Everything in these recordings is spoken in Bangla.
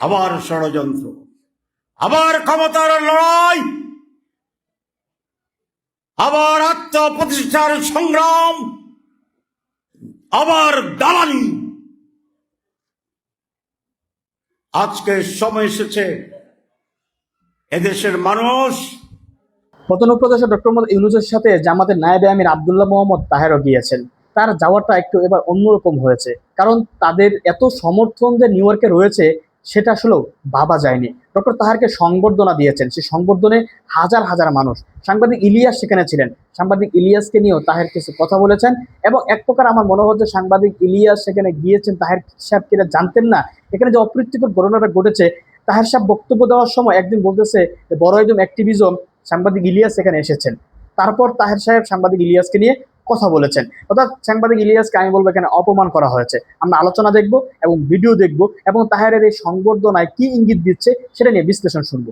আবার ষড়যন্ত্র, আবার ক্ষমতার লড়াই, আবার আত্মপ্রতিষ্ঠার সংগ্রাম, আবার দালালি। আজকে সময় এসেছে এদেশের মানুষ। প্রধান উপদেষ্টা ডক্টর মোহাম্মদ ইউনুসের সাথে জামাতের নায়েবে আমির আবদুল্লাহ মোহাম্মদ তাহেরও গিয়েছেন। তার যাওয়াটা একটু এবার অন্যরকম হয়েছে। কারণ তাদের এত সমর্থন যে নিউ ইয়র্কে রয়েছে সেটা আসলেও ভাবা যায়নি। ডক্টর তাহারকে সংবর্ধনা দিয়েছেন। সেই সংবর্ধনে হাজার হাজার মানুষ। সাংবাদিক ইলিয়াস সেখানে ছিলেন। সাংবাদিক ইলিয়াসকে নিয়েও তাহের কিছু কথা বলেছেন এবং এক প্রকার আমার মনে হচ্ছে সাংবাদিক ইলিয়াস সেখানে গিয়েছেন, তাহের সাহেব কিনা জানতেন না। এখানে যে অপ্রীতিকর ঘটনাটা ঘটেছে, তাহের সাহেব বক্তব্য দেওয়ার সময় একদিন বলতেছে, বড় একদম অ্যাক্টিভিজম সাংবাদিক ইলিয়াস এখানে এসেছেন। তারপর তাহের সাহেব সাংবাদিক ইলিয়াসকে নিয়ে কথা বলেছেন। অর্থাৎ সাংবাদিক ইলিয়াসকে আমি বলব এখানে অপমান করা হয়েছে। আমরা আলোচনা দেখব এবং ভিডিও দেখব এবং তাহের এই সংবর্ধনায় কি ইঙ্গিত দিচ্ছে সেটা নিয়ে বিশ্লেষণ শুনব।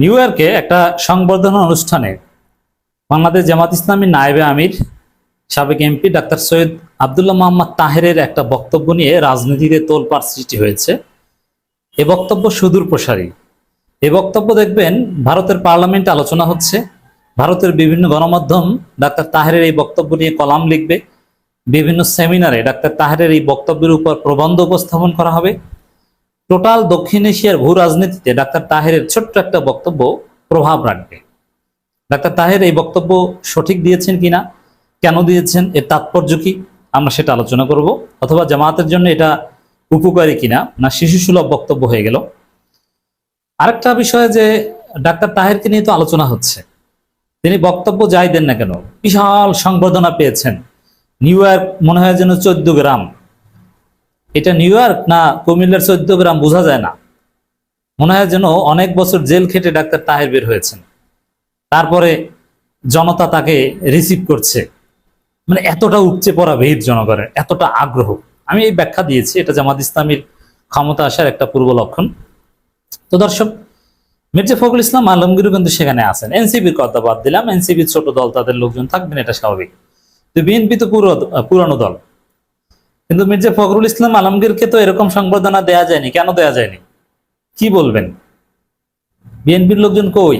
নিউ ইয়র্কে একটা সংবর্ধনা অনুষ্ঠানে বাংলাদেশ জামাত ইসলামী নায়েবে আমির, সাবেক এমপি ডাক্তার সৈয়দ আবদুল্লাহ মোহাম্মদ তাহেরের একটা বক্তব্য নিয়ে রাজনীতিতে তোলপাড় সৃষ্টি হয়েছে। এ বক্তব্য সুদূর প্রসারী। এ বক্তব্য দেখবেন ভারতের পার্লামেন্টে আলোচনা হচ্ছে। ভারতের বিভিন্ন গণমাধ্যম ডাক্তার তাহেরের এই বক্তব্য নিয়ে কলাম লিখবে। বিভিন্ন সেমিনারে ডাক্তার তাহেরের এই বক্তব্যের উপর প্রবন্ধ উপস্থাপন করা হবে। টোটাল দক্ষিণ এশিয়ার ভূ রাজনীতিতে ডাক্তার তাহেরের ছোট্ট একটা বক্তব্য প্রভাব রাখবে। ডাক্তার তাহের এই বক্তব্য সঠিক দিয়েছেন কিনা, কেন দিয়েছেন, এর তাৎপর্য কি, আমরা সেটা আলোচনা করব, অথবা জামাতের জন্য এটা উপকারী কিনা, না শিশু সুলভ বক্তব্য হয়ে গেল। আরেকটা বিষয় যে ডাক্তার তাহেরকে নিয়ে তো আলোচনা হচ্ছে। তিনি বক্তব্য যাই দেন না কেন, বিশাল সংবর্ধনা পেয়েছেন। নিউ ইয়র্ক মনে হয় যেন চোদ্দ গ্রাম এটা নিউ ইয়র্ক না কুমিল্লার চোদ্দ গ্রাম বোঝা যায় না। মনে হয় যেন অনেক বছর জেল খেটে ডাক্তার তাহের বের হয়েছেন। তারপরে জনতা তাকে রিসিভ করছে। মানে এতটা উপচে পড়া ভিড় জনগণের, এতটা আগ্রহ। আমি এই ব্যাখ্যা দিয়েছি, এটা জামাত ইসলামীর ক্ষমতা আসার একটা পূর্ব লক্ষণ। তো দর্শক, মির্জা ফখরুল ইসলাম আলমগীরও কিন্তু সেখানে আছেন। এনসিপির কথা বাদ দিলাম। এনসিপির ছোট দল, তাদের লোকজন থাকবেন, এটা স্বাভাবিক। তো বিএনপি তো পুরো, পুরানো দল। কিন্তু মির্জা ফখরুল ইসলাম আলমগীরকে তো এরকম সংবর্ধনা দেয়া যায়নি। কেন দেয়া যায়নি? কি বলবেন? বিএনপির লোকজন কই?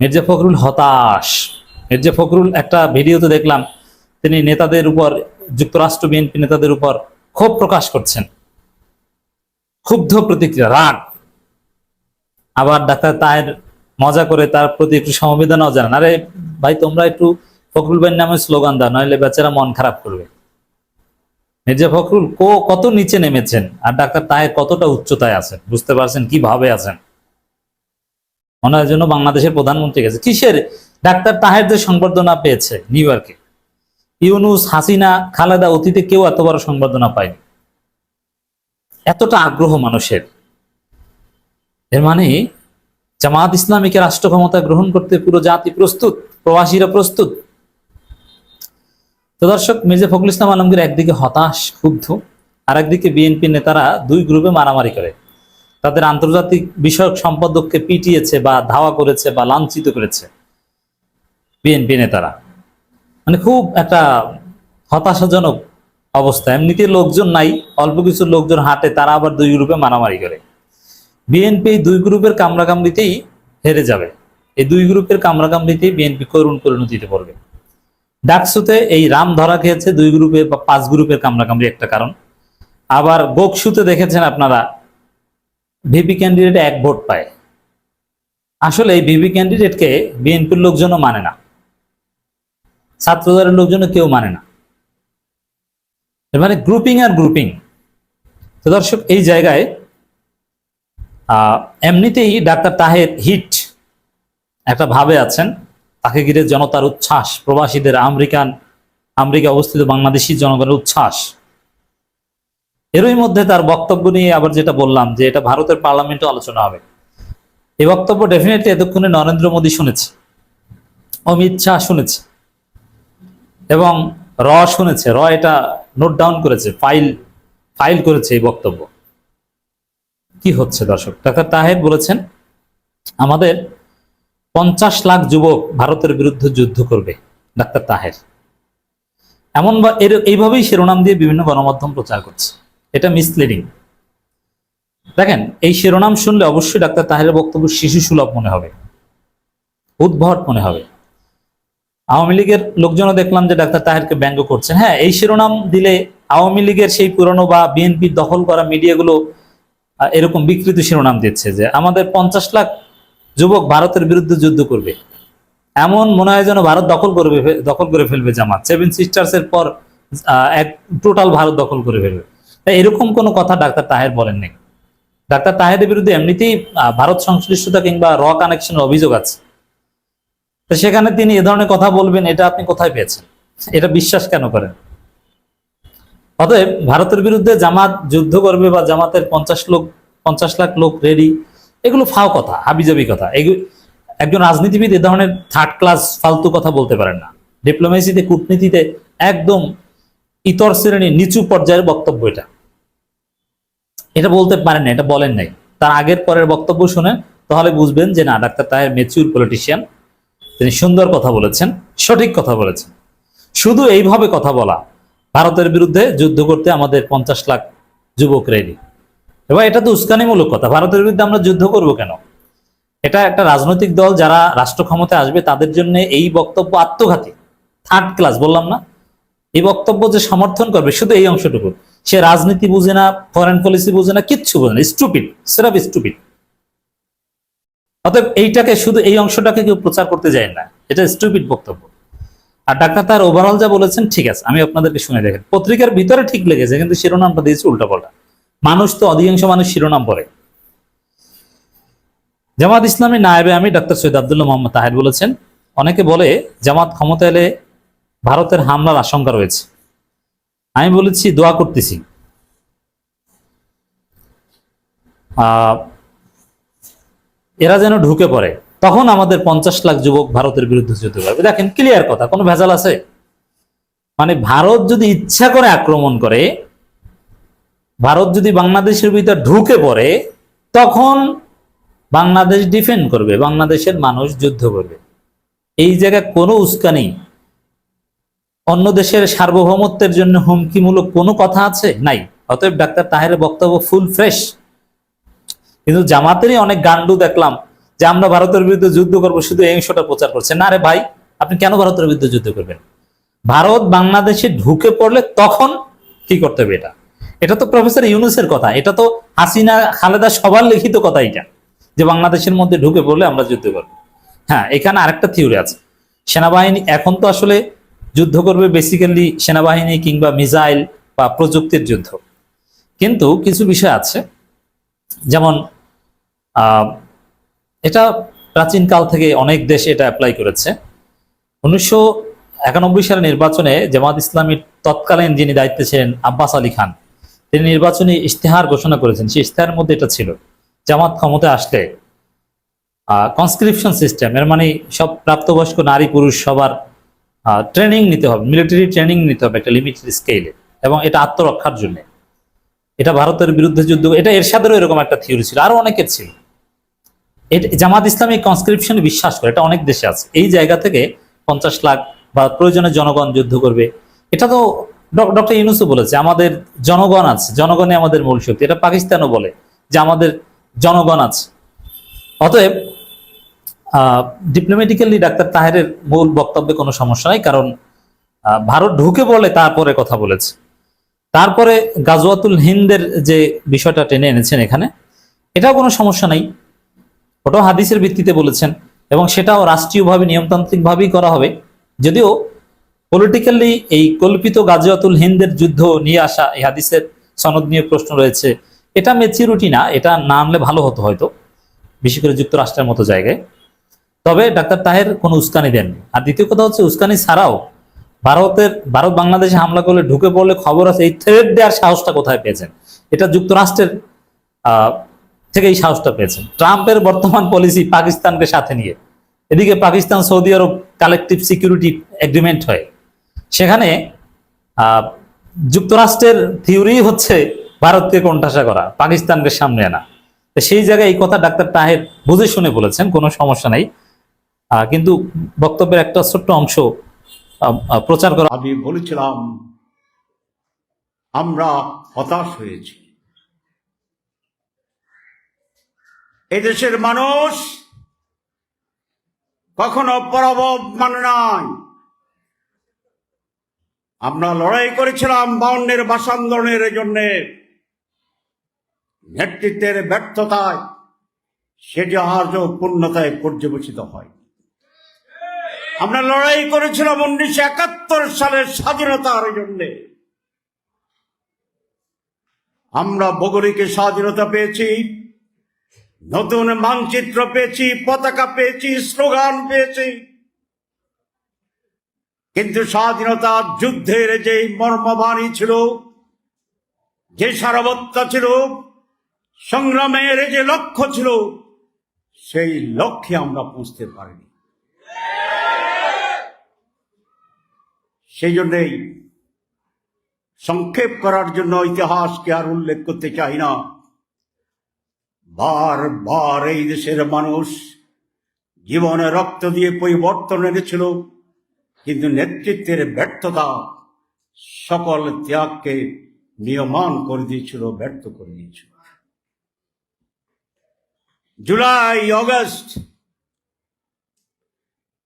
মির্জা ফখরুল হতাশ। মির্জা ফখরুল একটা ভিডিওতে দেখলাম, তিনি নেতাদের উপর, যুক্তরাষ্ট্র বিএনপি নেতাদের উপর ক্ষোভ প্রকাশ করছেন। ক্ষুব্ধ প্রতিক্রিয়া, রাগ। আবার ডাক্তার তাহের মজা করে তার প্রতি একটু সমবেদনাও জানান। আরে ভাই, তোমরা একটু ফখরুল ভাইয়ের নামে স্লোগান দাও নইলে বেচারা মন খারাপ করবে। মির্জা ফখরুল কো কত নিচে নেমেছেন? আর ডাক্তার তাহের কতটা উচ্চতায় আছেন? বুঝতে পারছেন কীভাবে আছেন? হয় যেন বাংলাদেশের প্রধানমন্ত্রী গেছে। কিসের? ডাক্তার তাহের যে সংবর্ধনা পেয়েছে নিউ ইয়র্কে। ইউনুস, হাসিনা, খালেদা অতীতে কেউ এত বড় সংবর্ধনা পায়নি। এতটা আগ্রহ মানুষের। এর মানে জামাত ইসলামীকে রাষ্ট্র ক্ষমতা গ্রহণ করতে পুরো জাতি প্রস্তুত, প্রবাসীরা প্রস্তুত তো দর্শক, মির্জা ফখরুল ইসলাম আলমগীর একদিকে হতাশ, ক্ষুব্ধ আর একদিকে বিএনপি নেতারা দুই গ্রুপে মারামারি করে। তাদের আন্তর্জাতিক বিষয়ক সম্পাদককে পিটিয়েছে বা ধাওয়া করেছে বা লাঞ্ছিত করেছে বিএনপি নেতারা। মানে খুব একটা হতাশাজনক অবস্থা। এমনিতে লোকজন নাই, অল্প কিছু লোকজন হাঁটে, তারা আবার দুই গ্রুপে মারামারি করে। বিএনপি দুই গ্রুপের কামড়াকামড়িতেই হেরে যাবে। এই দুই গ্রুপের কামড়াকামড়িতে বিএনপি করুণ পরিণতিতে পড়বে। ডাকসুতে এই রাম ধরা খেয়েছে দুই গ্রুপের বা পাঁচ গ্রুপের কামড়াকামড়ি একটা কারণ। আবার গোকসুতে দেখেছেন আপনারা, ভিপি ক্যান্ডিডেট এক ভোট পায়। আসলে এই ভিপি ক্যান্ডিডেটকে বিএনপির লোকজনও মানে না। ছাত্রদলের লোকজনও কেউ মানে না। এর মানে গ্রুপিং আর গ্রুপিং তো দর্শক, এই জায়গায় এমনিতেই ডাক্তার তাহের হিট একটা ভাবে আছেন। তাকে ঘিরে জনতার উচ্ছ্বাস, প্রবাসীদের আমেরিকান আমেরিকা অবস্থিত বাংলাদেশি জনগণের উচ্ছ্বাস। এরই মধ্যে তার বক্তব্য নিয়ে আবার যেটা বললাম, যে এটা ভারতের পার্লামেন্টে আলোচনা হবে। এই বক্তব্য ডেফিনেটলি এতক্ষণে নরেন্দ্র মোদী শুনেছে, অমিত শাহ শুনেছে, এবং র শুনেছে। র এটা নোট ডাউন করেছে ফাইল ফাইল করেছে এই বক্তব্য। কি হচ্ছে দর্শক? ডাক্তার তাহের বলেছেন, আমাদের পঞ্চাশ লাখ যুবক ভারতের বিরুদ্ধে যুদ্ধ করবে, ডাক্তার তাহের। এমন বা এর, এইভাবেই শিরোনাম দিয়ে বিভিন্ন গণমাধ্যম প্রচার করছে। এটা মিসলিডিং দেখেন, এই শিরোনাম শুনলে অবশ্যই ডাক্তার তাহেরের বক্তব্য শিশু সুলভ মনে হবে, উদ্ভট মনে হবে। আওয়ামী লীগের লোকজনও দেখলাম যে ডাক্তার তাহেরকে ব্যঙ্গ করছেন হ্যাঁ এই শিরোনাম দিলে আওয়ামী লীগের সেই পুরনো বা বিএনপি দখল করা মিডিয়াগুলো এরকম বিকৃত শিরোনাম দিচ্ছে যে আমাদের পঞ্চাশ লাখ যুবক ভারতের বিরুদ্ধে যুদ্ধ করবে। এমন মনে হয় যেন ভারত দখল করবে, দখল করে ফেলবে জামাত। সেভেন সিস্টার্স এর পর এক টোটাল ভারত দখল করে ফেলবে। তাই এরকম কোনো কথা ডাক্তার তাহের বলেন নাই। ডাক্তার তাহেরের বিরুদ্ধে এমনিতেই ভারত সংশ্লিষ্টতা কিংবা র কানেকশনের অভিযোগ আছে। সেখানে তিনি এ ধরনের কথা বলবেন, এটা আপনি কোথায় পেয়েছেন? এটা বিশ্বাস কেন করেন? অতএব ভারতের বিরুদ্ধে জামাত যুদ্ধ করবে বা জামাতের পঞ্চাশ লোক, পঞ্চাশ লাখ লোক রেডি এগুলো ফাও কথা, হাবিজাবি কথা। একজন রাজনীতিবিদ এ ধরনের থার্ড ক্লাস ফালতু কথা বলতে পারেন না। ডিপ্লোমেসিতে কূটনীতিতে একদম ইতর শ্রেণির নিচু পর্যায়ের বক্তব্য এটা। এটা বলতে পারেন না, এটা বলেন নাই। তার আগের পরের বক্তব্য শুনে তাহলে বুঝবেন যে না, ডাক্তার তাহের মেচিউর পলিটিশিয়ান তিনি সুন্দর কথা বলেছেন, সঠিক কথা বলেছেন। শুধু এইভাবে কথা বলা, ভারতের বিরুদ্ধে যুদ্ধ করতে আমাদের পঞ্চাশ লাখ যুবক রেডি এবার এটা তো উস্কানিমূলক কথা। ভারতের বিরুদ্ধে আমরা যুদ্ধ করব কেন? এটা একটা রাজনৈতিক দল, যারা রাষ্ট্র ক্ষমতায় আসবে, তাদের জন্য এই বক্তব্য আত্মঘাতী। থার্ড ক্লাস বললাম না? এই বক্তব্য যে সমর্থন করবে, শুধু এই অংশটুকু। সে রাজনীতি বুঝে না ফরেন পলিসি বুঝে না, কিচ্ছু বুঝে না। স্টুপিড সেরাপ স্টুপিড অতএব এইটাকে শুধু এই অংশটাকে কেউ প্রচার করতে যায় না। এটা স্টুপিড বক্তব্য। আর ডাক্তার তার ওভারঅল যা বলেছেন, ঠিক আছে। আমি আপনাদেরকে শুনে দেখেন। পত্রিকার ভিতরে ঠিক লেগেছে, কিন্তু শিরোনামটা দিয়েছে উল্টাপাল্টা। মানুষ তো অধিকাংশ মানুষ শিরোনাম পড়ে। জামাত ইসলামী নায়েবে আমি ডাক্তার সৈয়দ আবদুল্লাহ মোহাম্মদ তাহের বলেছেন, অনেকে বলে জামাত ক্ষমতা এলে ভারতের হামলার আশঙ্কা রয়েছে। আমি বলেছি, দোয়া করতেছি। এরা যেন ঢুকে পড়ে, তখন আমাদের পঞ্চাশ লাখ যুবক ভারতের বিরুদ্ধে যুদ্ধ করবে। দেখেন ক্লিয়ার কথা, কোনো ভেজাল আছে? মানে ভারত যদি ইচ্ছা করে আক্রমণ করে ভারত যদি বাংলাদেশের ভিতর ঢুকে পড়ে, তখন বাংলাদেশ ডিফেন্ড করবে, বাংলাদেশের মানুষ যুদ্ধ করবে। এই জায়গায় কোনো উস্কানি অন্য দেশের সার্বভৌমত্বের জন্য হুমকিমূলক কোনো কথা আছে? নাই। অতএব ডাক্তার তাহের বক্তব্য ফুল ফ্রেশ কিন্তু জামাতেরই অনেক গান্ডু দেখলাম যে আমরা ভারতের বিরুদ্ধে যুদ্ধ করব, শুধু এই অংশটা প্রচার করছে। না রে ভাই, আপনি কেন ভারতের বিরুদ্ধে যুদ্ধ করবেন? ভারত বাংলাদেশে ঢুকে পড়লে তখন কি করতে হবে এটা? এটা তো প্রফেসর ইউনুসের কথা, এটা তো হাসিনা, খালেদা সবার লিখিত কথা এটা, যে বাংলাদেশের মধ্যে ঢুকে পড়লে আমরা যুদ্ধ করব। হ্যাঁ এখানে আরেকটা থিওরি আছে। সেনাবাহিনী এখন তো আসলে যুদ্ধ করবে বেসিক্যালি সেনাবাহিনী কিংবা মিসাইল বা প্রযুক্তির যুদ্ধ। কিন্তু কিছু বিষয় আছে, যেমন এটা প্রাচীন কাল থেকে অনেক দেশ এটা অ্যাপ্লাই করেছে। উনিশশো একানব্বই সালের নির্বাচনে জামাত ইসলামীর তৎকালীন যিনি দায়িত্বে ছিলেন আব্বাস আলী খান তিনি নির্বাচনী ইশতেহার ঘোষণা করেছেন। সেই ইশতেহারের মধ্যে এটা ছিল, জামাত ক্ষমতায় আসলে কনস্ক্রিপশন সিস্টেম এর মানে সব প্রাপ্তবয়স্ক নারী পুরুষ সবার ট্রেনিং নিতে হবে মিলিটারি ট্রেনিং নিতে হবে একটা লিমিটেড স্কেলে এবং এটা আত্মরক্ষার জন্য। এটা ভারতের বিরুদ্ধে যুদ্ধ, এটা এরশাদেরও এরকম একটা থিওরি ছিল আরও অনেকের ছিল। জামাত ইসলামী কনস্ক্রিপশনে বিশ্বাস করে, এটা অনেক দেশে আছে। এই জায়গা থেকে পঞ্চাশ লাখ বা প্রয়োজনে জনগণ যুদ্ধ করবে। এটা তো ডক্টর ইউনুসও বলেছে, আমাদের জনগণ আছে, জনগণই আমাদের মূল শক্তি। এটা পাকিস্তানও বলে যে আমাদের জনগণ আছে। অতএব ডিপ্লোম্যাটিক্যালি ডাক্তার তাহেরের মূল বক্তব্যে কোনো সমস্যা নাই, কারণ ভারত ঢুকে বলে তারপরে কথা বলেছে। তারপরে গাজওয়াতুল হিন্দের যে বিষয়টা টেনে এনেছেন এখানে, এটাও কোনো সমস্যা নাই। ওটাও হাদিসের ভিত্তিতে বলেছেন এবং সেটাও রাষ্ট্রীয়ভাবে, নিয়মতান্ত্রিকভাবেই করা হবে। যদিও পলিটিক্যালি এই কল্পিত গাজিয়াতুল হিন্দের যুদ্ধ নিয়ে আসা এই হাদিসের সনদ নিয়ে প্রশ্ন রয়েছে। এটা মেচিউরিটি না, এটা না আনলে ভালো হতো হয়তো বিশেষ করে যুক্তরাষ্ট্রের মতো জায়গায়। তবে ডাক্তার তাহের কোনো উস্কানি দেননি। আর দ্বিতীয় কথা হচ্ছে, উস্কানি ছাড়াও ভারতের, ভারত বাংলাদেশে হামলা করলে, ঢুকে পড়লে খবর আছে, এই থ্রেড দেওয়ার সাহসটা কোথায় পেয়েছেন? এটা যুক্তরাষ্ট্রের থেকে এই সাহসটা পেয়েছেন। ট্রাম্পের বর্তমান পলিসি পাকিস্তানকে সাথে নিয়ে। এদিকে Pakistan Saudi Arab collective security agreement হয়। সেখানে যুক্তরাষ্ট্রের থিওরি হচ্ছে ভারতকে কোণঠাসা করা, পাকিস্তানকে সামনে আনা। তো সেই জায়গায় এই কথা ডাক্তার তাহের বুঝে শুনে বলেছেন, কোনো সমস্যা নাই। কিন্তু বক্তব্যের একটা ছোট্ট অংশ প্রচার করা আমি বলেছিলাম, আমরা হতাশ হয়েছি। এদেশের মানুষ কখনো পরাভব মানে নাই। আমরা লড়াই করেছিলাম বাউন্নের ভাষান্দোলনের জন্য। নেতৃত্বের ব্যর্থতায় সেটি আজও পূর্ণতায় পর্যবেসিত হয়। আমরা লড়াই করেছিলাম উনিশশো একাত্তর সালের স্বাধীনতার জন্য। আমরা ভৌগোলিক স্বাধীনতা পেয়েছি, নতুন মানচিত্র পেয়েছি, পতাকা পেয়েছি, স্লোগান পেয়েছি। কিন্তু স্বাধীনতা যুদ্ধের যে মর্মবাণী ছিল, যে সারবত্তা ছিল, সংগ্রামের যে লক্ষ্য ছিল, সেই লক্ষ্যে আমরা পৌঁছতে পারিনি। সেই জন্যেই সংক্ষেপ করার জন্য ইতিহাসকে আর উল্লেখ করতে চাই না। বার বার এই দেশের মানুষ জীবনে রক্ত দিয়ে পরিবর্তন এনেছিল। কিন্তু নেতৃত্বের ব্যর্থতা সকল ত্যাগকে নিয়মান করে দিয়েছিল, ব্যর্থ করে দিয়েছিল। জুলাই, অগস্ট,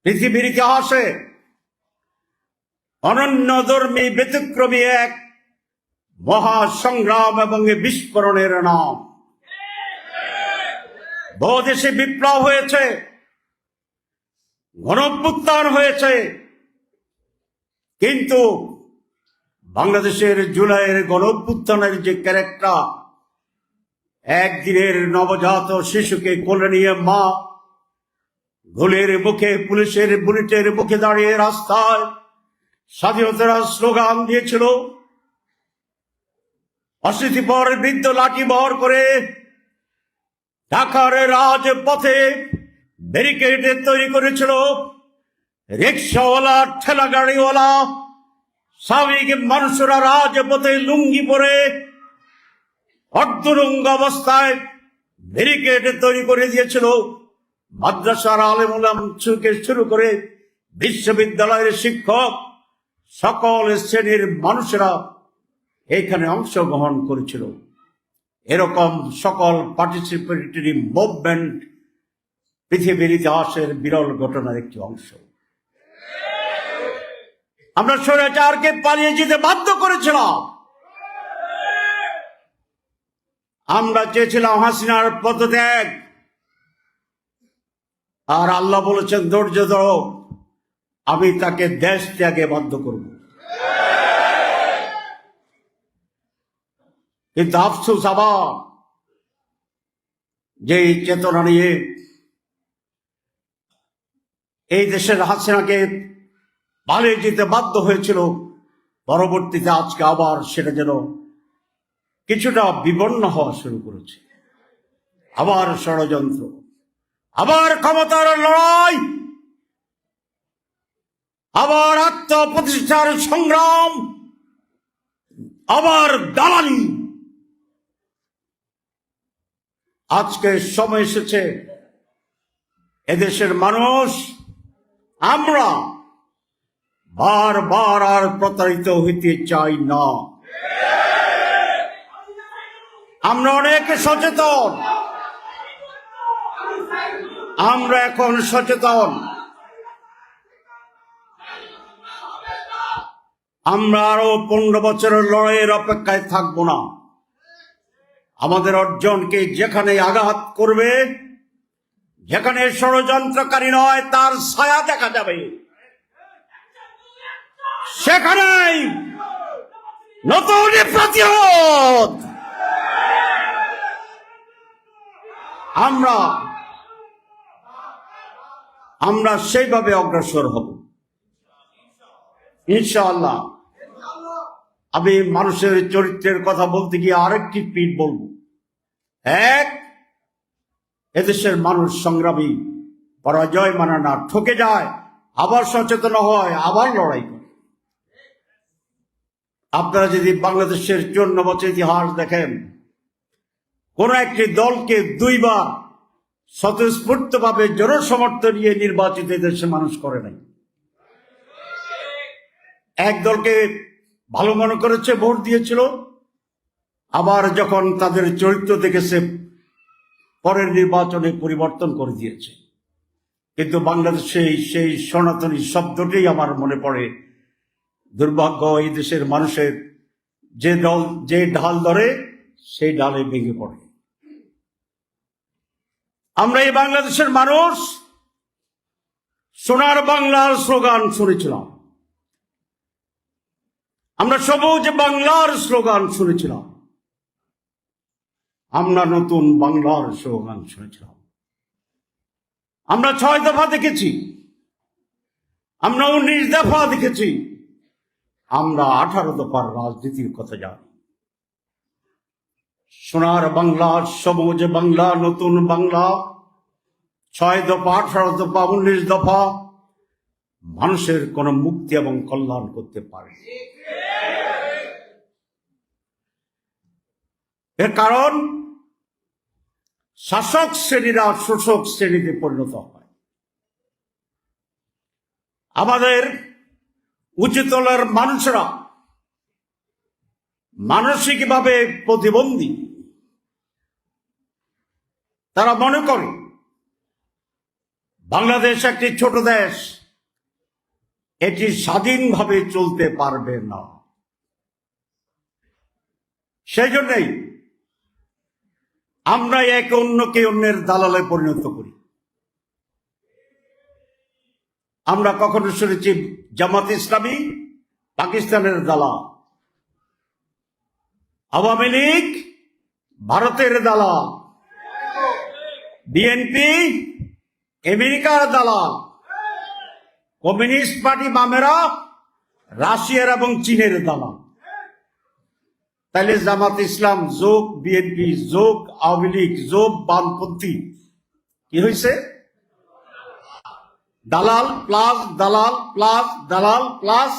পৃথিবীর ইতিহাসে অনন্য ধর্মী ব্যতিক্রমী এক মহাসংগ্রাম এবং বিস্ফোরণের নাম। বহু দেশে বিপ্লব হয়েছে গণপুত্থান হয়েছে কিন্তু বাংলাদেশের জুলাইয়ের গণপুত্থানের যে ক্যারেক্টার একদিনের নবজাত শিশুকে কোলে নিয়ে মা গুলির মুখে পুলিশের বুলেটের মুখে দাঁড়িয়ে রাস্তায় স্বাধীনতার স্লোগান দিয়েছিল। অশীতিপর বৃদ্ধ লাঠি বহর করে ঢাকার রাজপথে ব্যারিকেড তৈরি করেছিল। রিক্সাওয়ালা ঠেলা গাড়িওয়ালা স্বাভাবিক মানুষরা রাজপথে লুঙ্গি পরে অর্ধরঙ্গ অবস্থায় ব্যারিকেড তৈরি করে দিয়েছিল। মাদ্রাসার আলেমুলাম থেকে শুরু করে বিশ্ববিদ্যালয়ের শিক্ষক, সকল শ্রেণির মানুষেরা এখানে অংশগ্রহণ করেছিল। এরকম সকল পার্টিসিপেটরি মুভমেন্ট পৃথিবীর ইতিহাসের বিরল ঘটনার একটি অংশ। আমরা স্বৈরাচারকে পালিয়ে যেতে বাধ্য করেছিলাম। আমরা চেয়েছিলাম হাসিনার পদত্যাগ। আর আল্লাহ বলেছেন, ধৈর্য ধরো, আমি তাকে দেশ ত্যাগে বাধ্য করব। কিন্তু আফসোস আবার, যে চেতনা নিয়ে এই দেশের হাসিনাকে পালিয়ে যেতে বাধ্য হয়েছিল। পরবর্তীতে আজকে আবার সেটা যেন কিছুটা বিবর্ণ হওয়া শুরু করেছে। আবার ষড়যন্ত্র, আবার ক্ষমতার লড়াই, আবার আত্মপ্রতিষ্ঠার সংগ্রাম, আবার দালালি। আজকে সময় এসেছে। এদেশের মানুষ, আমরা বারবার আর প্রতারিত হইতে চাই না। আমরা অনেকে সচেতন। আমরা এখন সচেতন। আমরা আরও পনেরো বছরের লড়াইয়ের অপেক্ষায় থাকব না। আমাদের অর্জনকে যেখানে আঘাত করবে, যেখানে ষড়যন্ত্রকারী নয়, তার ছায়া দেখা যাবে। সেখানেই নতুন প্রতিরোধ আমরা আমরা সেইভাবে অগ্রসর হব। ইনশাআল্লাহ। আমি মানুষের চরিত্রের কথা বলতে গিয়ে আরেকটি পিঠ বলব। এক, এদেশের মানুষ সংগ্রামী, পরাজয় মানে না, ঠকে যায়, আবার সচেতন হয়, আবার লড়াই করে। আপনারা যদি বাংলাদেশের চুয়ান্ন বছর ইতিহাস দেখেন, কোন একটি দলকে দুইবার স্বতঃস্ফূর্তভাবে জনসমর্থন নিয়ে নির্বাচিত দেশের মানুষ করে নাই। এক দলকে ভালো মনে করেছে, ভোট দিয়েছিল, আবার যখন তাদের চরিত্র দেখেছে, পরের নির্বাচনে পরিবর্তন করে দিয়েছে। কিন্তু বাংলাদেশে সেই সনাতনী শব্দটি আমার মনে পড়ে দুর্ভাগ্য এই দেশের মানুষের যে দল, যে ঢাল ধরে, সেই ডালে ভেঙে পড়ে। আমরা এই বাংলাদেশের মানুষ, সোনার বাংলার স্লোগান শুনেছিলাম। আমরা সবুজ বাংলার স্লোগান শুনেছিলাম। আমরা নতুন বাংলার স্লোগান শুনেছিলাম। আমরা ছয় দফা দেখেছি। আমরা উনিশ দফা দেখেছি। আমরা আঠারো দফার রাজনীতির কথা জানি। সোনার বাংলা, সবুজ বাংলা, নতুন বাংলা, ছয় দফা, আঠারো দফা, উনিশ দফা, মানুষের কোন মুক্তি এবং কল্যাণ করতে পারে এর কারণ, শাসক শ্রেণীরা শোষক শ্রেণীতে পরিণত হয়। আমাদের উচ্চতলার মানুষরা মানসিকভাবে প্রতিবন্ধী। তারা মনে করে, বাংলাদেশ একটি ছোট দেশ, এটি স্বাধীনভাবে চলতে পারবে না। সেই জন্যই আমরা এক অন্যকে অন্যের দালালে পরিণত করি। আমরা কখনো শুনেছি জামাত ইসলামী পাকিস্তানের দালাল। আওয়ামী লীগ ভারতের দালাল। বিএনপি আমেরিকার দালাল। কমিউনিস্ট পার্টি বামেরা রাশিয়ার এবং চীনের দালাল। তাহলে জামাত ইসলাম যোগ, বিএনপি যোগ, আওয়ামী লীগ যোগ, বামপন্থী। কি হয়েছে দালাল প্লাস দালাল প্লাস দালাল প্লাস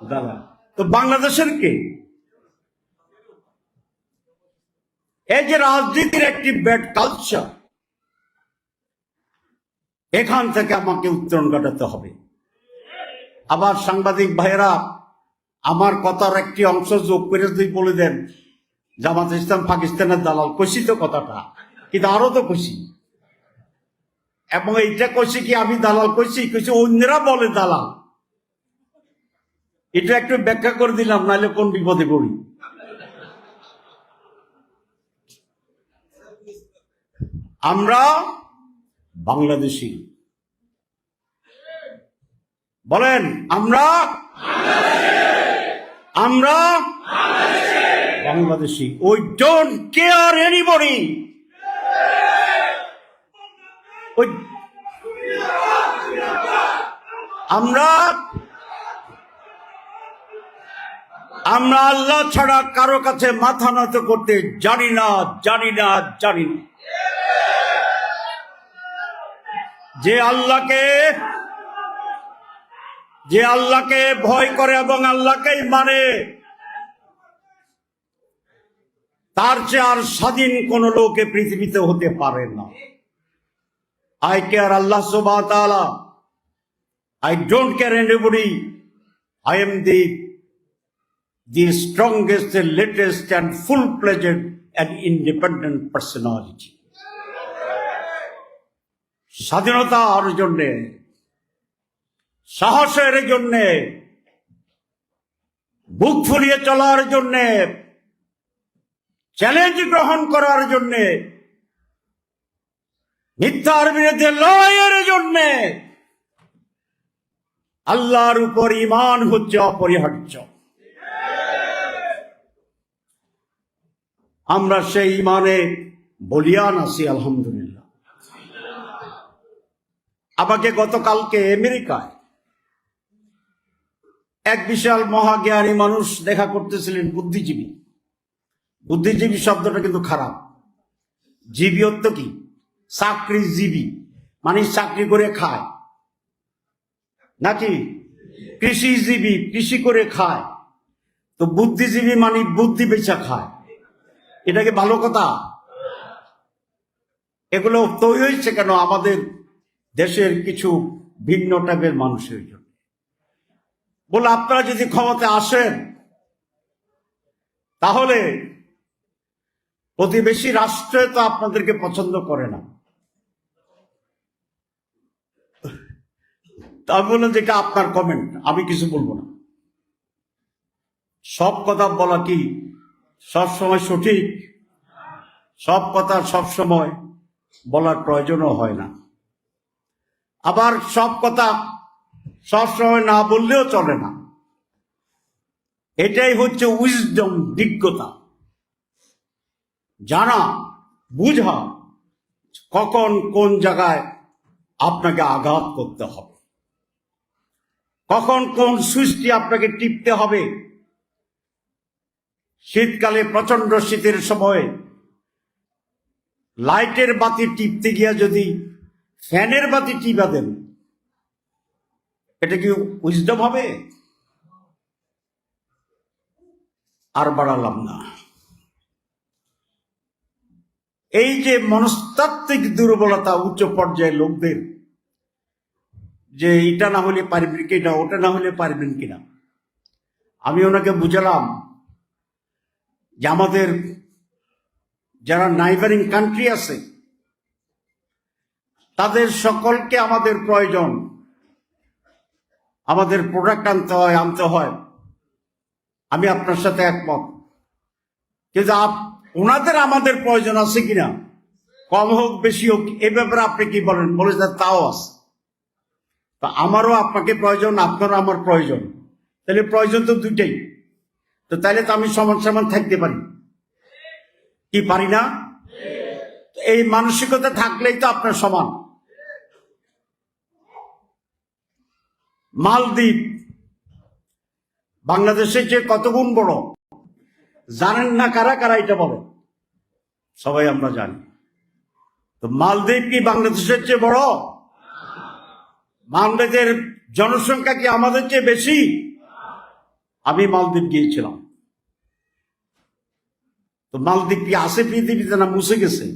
দালাল। তো বাংলাদেশের কে? এই যে রাজনীতির একটি ব্যাড কালচার এখান থেকে আমাকে উত্তরণ ঘটাতে হবে। আবার সাংবাদিক ভাইয়েরা, আমার কথার একটি অংশ যোগ করে যদি বলে দেন, জামাত ইসলাম পাকিস্তানের দালাল কষি তো কথাটা, কিন্তু আরও তো খুশি। এবং এইটা কইছি কি আমি দালাল কইছি? কইছি অন্যরা বলে দালাল। এটা একটু ব্যাখ্যা করে দিলাম, নাহলে কোন বিপদে পড়ি। আমরা বাংলাদেশি। বলেন, আমরা আমরা বাংলাদেশি। ওই ডোন্ট কেয়ার এনিবডি ওই আমরা আমরা আল্লাহ ছাড়া কারও কাছে মাথা নত করতে জানি না জানি না জানি না। যে আল্লাহকে যে আল্লাহকে ভয় করে এবং আল্লাহকেই মানে তার চেয়ে আর স্বাধীন কোন লোকে পৃথিবীতে হতে পারে না। I care Allah subhanahu wa ta'ala. I don't care anybody. I am the the strongest, the latest, and full-fledged and independent personality. স্বাধীনতার জন্যে সাহসের জন্যে বুক ফুলিয়ে চলার জন্যে চ্যালেঞ্জ গ্রহণ করার জন্যে মিথ্যার বিরুদ্ধে লড়াইয়ের জন্যে আল্লাহর উপর ইমান হচ্ছে অপরিহার্য। আমরা সেই ইমানে বলিয়ান আছি আলহামদুলিল্লাহ। আমাকে গতকালকে আমেরিকায় এক বিশাল মহাজ্ঞানী মানুষ দেখা করতেছিলেন, বুদ্ধিজীবী। বুদ্ধিজীবী শব্দটা কিন্তু খারাপ। জীবী কি? চাকরিজীবী মানে চাকরি করে খায়। নাকি? কৃষিজীবী কৃষি করে খায়। তো বুদ্ধিজীবী মানে বুদ্ধি বেচা খায়। এটা কি ভালো কথা? এগুলো তৈরি হয়েছে কেন? আমাদের দেশের কিছু ভিন্ন টাইপের মানুষের জন্য। বলে আপনারা যদি ক্ষমতায় আসেন, তাহলে প্রতিবেশী রাষ্ট্রে তো আপনাদেরকে পছন্দ করে না তা আমি বললাম যে এটা আপনার কমেন্ট আমি কিছু বলব না। সব কথা বলা কি সব সময় সঠিক? সব কথা সব সময় বলার প্রয়োজনও হয় না। আবার সব কথা সব সময় না বললেও চলে না। এটাই হচ্ছে উইজডম বিজ্ঞতা জানা, বুঝা, কখন কোন জায়গায় আপনাকে আঘাত করতে হবে। কখন কোন সুইচটি আপনাকে টিপতে হবে? শীতকালে প্রচণ্ড শীতের সময়, লাইটের বাতি টিপতে গিয়া যদি ফ্যানের বাতি টিপা দেন, এটা কি উইজডম হবে? আর বাড়ালাম না। এই যে মনস্তাত্ত্বিক দুর্বলতা উচ্চ পর্যায়ের লোকদের যে এটা না হলে পারবেন কিনা, ওটা না হলে পারবেন কিনা। আমি ওনাকে বুঝালাম যে আমাদের যারা নাইবারিং কান্ট্রি আছে, তাদের সকলকে আমাদের প্রয়োজন। আমাদের প্রোডাক্ট আনতে হয় আনতে হয়। আমি আপনার সাথে একমত। কিন্তু ওনাদের আমাদের প্রয়োজন আছে কিনা? কম হোক, বেশি হোক, এ ব্যাপারে আপনি কি বলেন? বলে তাও আছে। তা আমারও আপনাকে প্রয়োজন, আপনারও আমার প্রয়োজন। তাহলে প্রয়োজন তো দুইটাই। তো তাহলে তো আমি সমান সমান থাকতে পারি। কি পারি না? এই মানসিকতা থাকলেই তো আপনার সমান। মালদ্বীপ বাংলাদেশের চেয়ে কত গুণ বড়, জানেন না কারা কারা এটা বলে? সবাই আমরা জানি। তো মালদ্বীপ কি বাংলাদেশের চেয়ে বড়? মালদ্বীপের জনসংখ্যা কি আমাদের চেয়ে বেশি? আমি মালদ্বীপ গিয়েছিলাম। তো মালদ্বীপ কি আছে পৃথিবীতে না মুছে গেছে?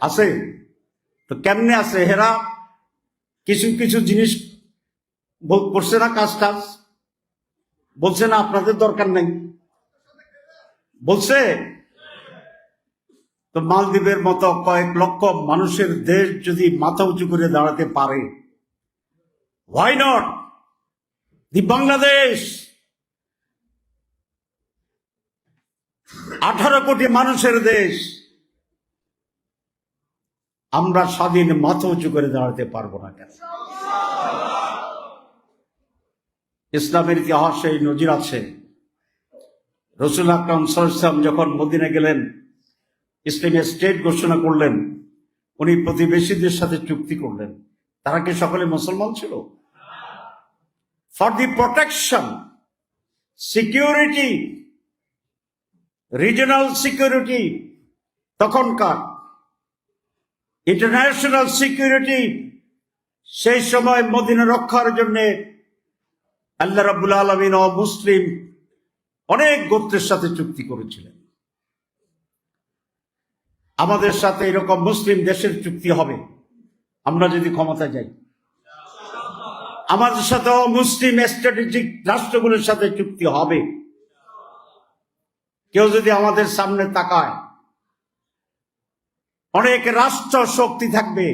আছে। তো কেমনে আছে? হেরা কিছু কিছু জিনিস করছে না, কাজ টাজ। বলছে না, আপনাদের দরকার নেই। বলছে? তো মালদ্বীপের মতো কয়েক লক্ষ মানুষের দেশ যদি মাথা উঁচু করে দাঁড়াতে পারে হোয়াই নট দি বাংলাদেশ আঠারো কোটি মানুষের দেশ। আমরা স্বাধীন মাথা উঁচু করে দাঁড়াতে পারব না কেন? ইসলামের ইতিহাসে এই নজির আছে। রসুল আকরম সাল্লাম যখন মদিনে গেলেন, ইসলামী স্টেট ঘোষণা করলেন, উনি প্রতিবেশীদের সাথে চুক্তি করলেন। তারা কি সকলে মুসলমান ছিল? For the protection security regional security তখনকার ইন্টারন্যাশনাল সিকিউরিটি সেই সময় মদিনা রক্ষার জন্য আল্লাহ রাবুল আলমিন ও মুসলিম অনেক গোত্রের সাথে চুক্তি করেছিলেন। আমাদের সাথে এরকম মুসলিম দেশের চুক্তি হবে। আমরা যদি ক্ষমতা যাই। আমাদের সাথে মুসলিম স্ট্র্যাটেজিক রাষ্ট্রগুলোর সাথে চুক্তি হবে। কেউ যদি আমাদের সামনে তাকায়, অনেক রাষ্ট্র শক্তি থাকবে,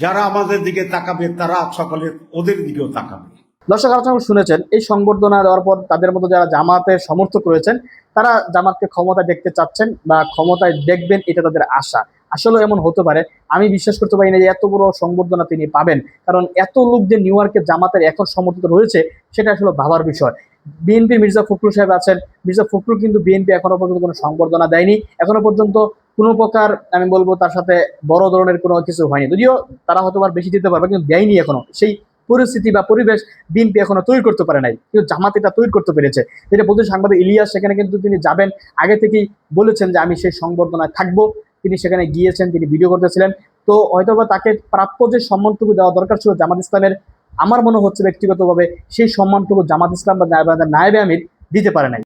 যারা আমাদের দিকে তাকাবে, তারা সকলে ওদের দিকেও তাকাবে। দর্শক আপনারা শুনেছেন, এই সংবর্ধনা দেওয়ার পর তাদের মতো যারা জামাতের সমর্থক রয়েছেন, তারা জামাতকে ক্ষমতা দেখতে চাচ্ছেন বা ক্ষমতায় দেখবেন, এটা তাদের আশা। আসলে এমন হতে পারে। আমি বিশ্বাস করতে পারি না যে এত বড় সংবর্ধনা তিনি পাবেন। কারণ এত লোক যে নিউ ইয়র্কের জামাতের এখন সমর্থিত রয়েছে, সেটা আসলে ভাবার বিষয়। বিএনপি মির্জা ফখরুল সাহেব আছেন। মির্জা ফখরুল কিন্তু বিএনপি এখনও পর্যন্ত কোনো সংবর্ধনা দেয়নি। এখনও পর্যন্ত কোনো প্রকার, আমি বলব, তার সাথে বড় ধরনের কোনো কিছু হয়নি। যদিও তারা হয়তো বেশি দিতে পারবে, কিন্তু দেয়নি এখনও। সেই পরিস্থিতি বা পরিবেশ বিএনপি এখনও তৈরি করতে পারে নাই। কিন্তু জামাত এটা তৈরি করতে পেরেছে। যেটা বলতে সাংবাদিক ইলিয়াস, সেখানে কিন্তু তিনি যাবেন। আগে থেকেই বলেছেন যে আমি সেই সংবর্ধনায় থাকব। তিনি সেখানে গিয়েছেন, তিনি ভিডিও করতেছিলেন। তো হয়তোবা তাকে প্রাপ্য যে সম্মানটুকু দেওয়া দরকার ছিল জামাত ইসলামের, আমার মনে হচ্ছে ব্যক্তিগতভাবে সেই সম্মানটুকু জামাত ইসলাম বা নায়বে আমির দিতে পারে নাই।